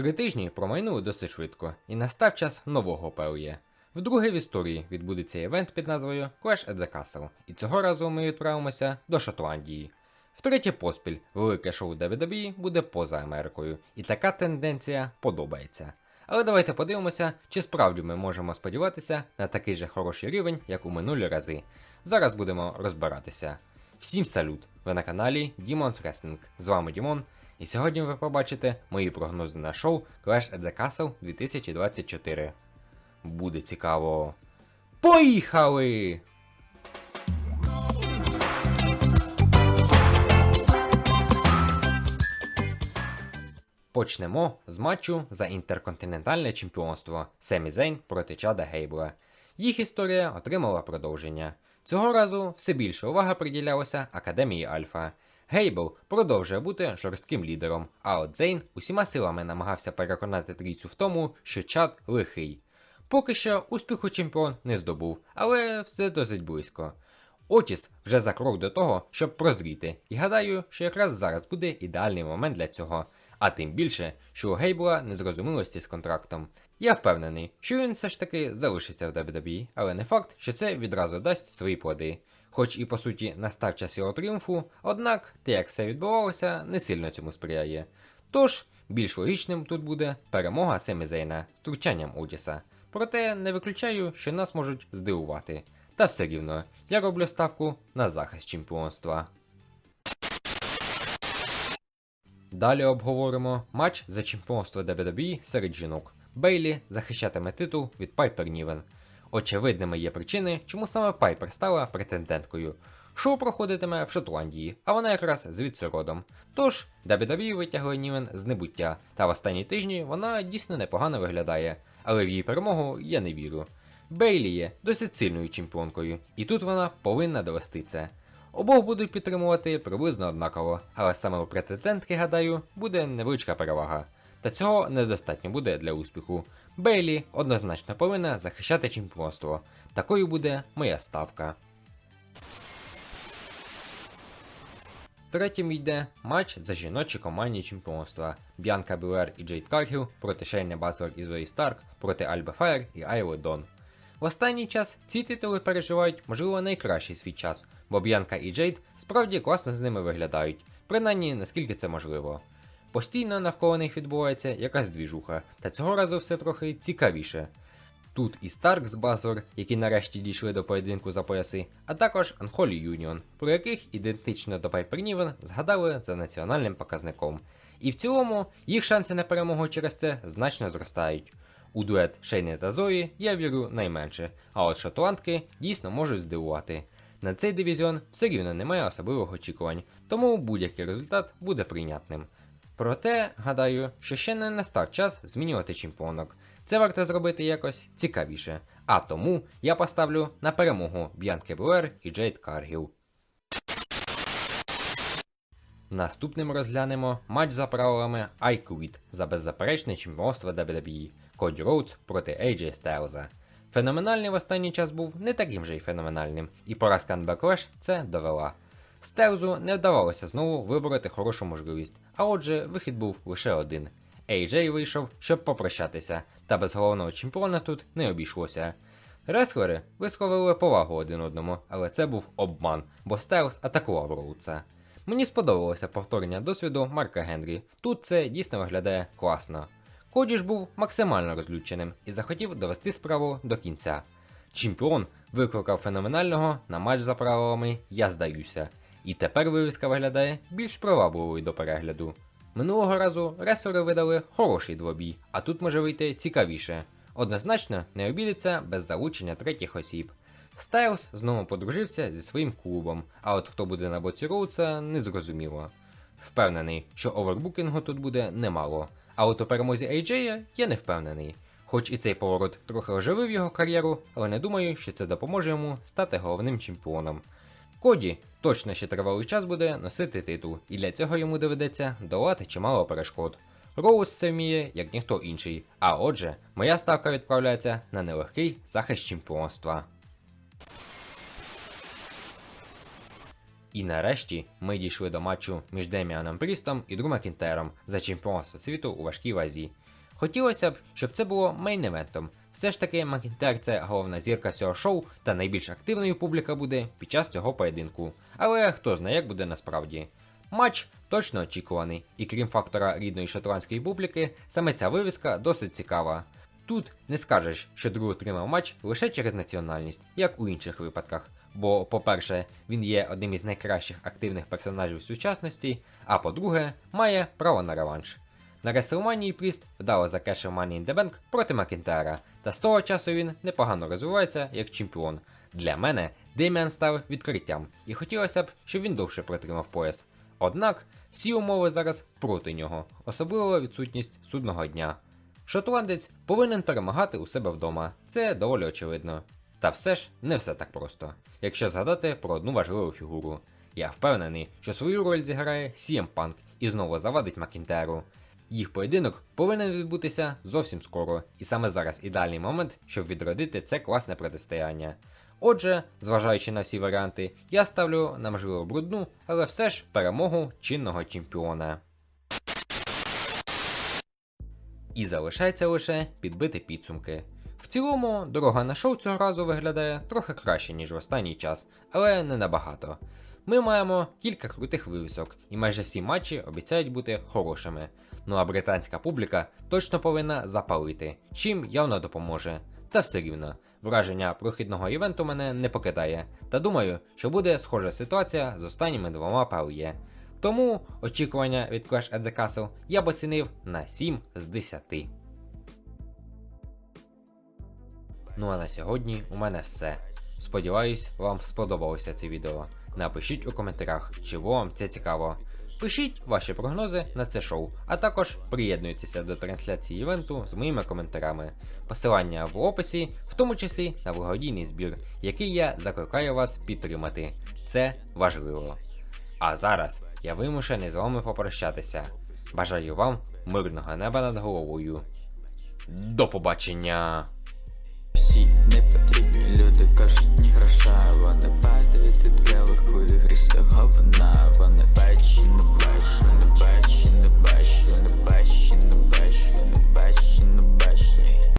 Три тижні промайнули досить швидко, і настав час нового ПЛЄ. Вдруге в історії відбудеться івент під назвою Clash at the Castle, і цього разу ми відправимося до Шотландії. Втретє поспіль велике шоу WWE буде поза Америкою, і така тенденція подобається. Але давайте подивимося, чи справді ми можемо сподіватися на такий же хороший рівень, як у минулі рази. Зараз будемо розбиратися. Всім салют! Ви на каналі Demon's Wrestling. З вами Дімон, і сьогодні ви побачите мої прогнози на шоу Clash at the Castle 2024. Буде цікаво. Поїхали! Почнемо з матчу за інтерконтинентальне чемпіонство Семі Зейн проти Чада Гейбла. Їх історія отримала продовження. Цього разу все більше увага приділялася Академії Альфа. Гейбл продовжує бути жорстким лідером, а от Зейн усіма силами намагався переконати трійцю в тому, що Чад лихий. Поки що успіху чемпіон не здобув, але все досить близько. Отіс вже за крок до того, щоб прозріти, і гадаю, що якраз зараз буде ідеальний момент для цього. А тим більше, що у Гейбла незрозумілості з контрактом. Я впевнений, що він все ж таки залишиться в WWE, але не факт, що це відразу дасть свої плоди. Хоч і по суті настав час його тріумфу, однак те, як все відбувалося, не сильно цьому сприяє. Тож, більш логічним тут буде перемога Семі Зейна з втручанням Отіса. Проте не виключаю, що нас можуть здивувати. Та все рівно, я роблю ставку на захист чемпіонства. Далі обговоримо матч за чемпіонство WWE серед жінок. Бейлі захищатиме титул від Пайпер Нівен. Очевидними є причини, чому саме Пайпер стала претенденткою. Шоу проходитиме в Шотландії, а вона якраз звідси родом. Тож, WWE витягли Нівен з небуття, та в останні тижні вона дійсно непогано виглядає, але в її перемогу я не вірю. Бейлі є досить сильною чемпіонкою, і тут вона повинна довести це. Обох будуть підтримувати приблизно однаково, але саме у претендентки, гадаю, буде невеличка перевага. Та цього недостатньо буде для успіху. Бейлі однозначно повинна захищати чемпіонство. Такою буде моя ставка. Третім йде матч за жіночі командні чемпіонства. Б'янка Білер і Джейд Каргіл проти Шейна Баслер і Зої Старк проти Альба Фаєр і Айли Дон. В останній час ці титули переживають, можливо, найкращий свій час, бо Б'янка і Джейд справді класно з ними виглядають, принаймні наскільки це можливо. Постійно навколо них відбувається якась двіжуха, та цього разу все трохи цікавіше. Тут і Старк з Базор, які нарешті дійшли до поєдинку за пояси, а також Анхолі Юніон, про яких ідентично до Пайпер Нівен згадали за національним показником. І в цілому їх шанси на перемогу через це значно зростають. У дует Шейни та Зої я вірю найменше, а от шотландки дійсно можуть здивувати. На цей дивізіон все рівно немає особливих очікувань, тому будь-який результат буде прийнятним. Проте, гадаю, що ще не настав час змінювати чемпіонок. Це варто зробити якось цікавіше. А тому я поставлю на перемогу Б'янки Блер і Джейд Каргіл. Наступним розглянемо матч за правилами I за беззаперечне чемпіонство WWE Коді Роудс проти AJ Стайлза. Феноменальний в останній час був не таким же й феноменальним, і поразка Backlash це довела. Стелзу не вдавалося знову вибороти хорошу можливість, а отже, вихід був лише один. AJ вийшов, щоб попрощатися, та без головного чемпіона тут не обійшлося. Реслери висловили повагу один одному, але це був обман, бо Стелс атакував Роудса. Мені сподобалося повторення досвіду Марка Генрі. Тут це дійсно виглядає класно. Коді ж був максимально розлюченим і захотів довести справу до кінця. Чемпіон викликав феноменального на матч за правилами Я здаюся. І тепер вивіска виглядає більш привабливою до перегляду. Минулого разу реслери видали хороший двобій, а тут може вийти цікавіше. Однозначно не обійдеться без залучення третіх осіб. Стайлз знову подружився зі своїм клубом, а от хто буде на боці Роудса, не зрозуміло. Впевнений, що овербукінгу тут буде немало, а от у перемозі AJ я не впевнений. Хоч і цей поворот трохи оживив його кар'єру, але не думаю, що це допоможе йому стати головним чемпіоном. Коді точно ще тривалий час буде носити титул, і для цього йому доведеться долати чимало перешкод. Роуз це вміє, як ніхто інший, а отже, моя ставка відправляється на нелегкий захист чемпіонства. І нарешті ми дійшли до матчу між Деміаном Прістом і Дру Макінтером за чемпіонство світу у важкій вазі. Хотілося б, щоб це було мейн-евентом. Все ж таки, Макінтер це головна зірка цього шоу, та найбільш активною публіка буде під час цього поєдинку. Але хто знає, як буде насправді. Матч точно очікуваний, і крім фактора рідної шотландської публіки, саме ця вивіска досить цікава. Тут не скажеш, що Дру отримав матч лише через національність, як у інших випадках. Бо, по-перше, він є одним із найкращих активних персонажів сучасності, а по-друге, має право на реванш. На Реслманії Пріст вдало закешив Money in the Bank проти Макінтера, та з того часу він непогано розвивається як чемпіон. Для мене Деміан став відкриттям, і хотілося б, щоб він довше протримав пояс. Однак всі умови зараз проти нього, особливо відсутність судного дня. Шотландець повинен перемагати у себе вдома, це доволі очевидно. Та все ж не все так просто. Якщо згадати про одну важливу фігуру. Я впевнений, що свою роль зіграє CM Punk і знову завадить Макінтеру. Їх поєдинок повинен відбутися зовсім скоро, і саме зараз ідеальний момент, щоб відродити це класне протистояння. Отже, зважаючи на всі варіанти, я ставлю на можливо брудну, але все ж перемогу чинного чемпіона. І залишається лише підбити підсумки. В цілому, дорога на шоу цього разу виглядає трохи краще, ніж в останній час, але не набагато. Ми маємо кілька крутих вивісок, і майже всі матчі обіцяють бути хорошими. Ну а британська публіка точно повинна запалити, чим явно допоможе. Та все рівно, враження прохідного івенту мене не покидає, та думаю, що буде схожа ситуація з останніми двома PLE. Тому очікування від Clash at the Castle я б оцінив на 7 з 10. Ну а на сьогодні у мене все. Сподіваюсь, вам сподобалося це відео. Напишіть у коментарях, чи вам це цікаво. Пишіть ваші прогнози на це шоу, а також приєднуйтеся до трансляції івенту з моїми коментарями. Посилання в описі, в тому числі на благодійний збір, який я закликаю вас підтримати. Це важливо. А зараз я вимушений з вами попрощатися. Бажаю вам мирного неба над головою. До побачення! Всі непотрібні Люди кажуть, ні гроша, вони падають від келиху і грістого вина. Вони бачу, не бачу, не бачу, не бачу, не бачу, не бачу.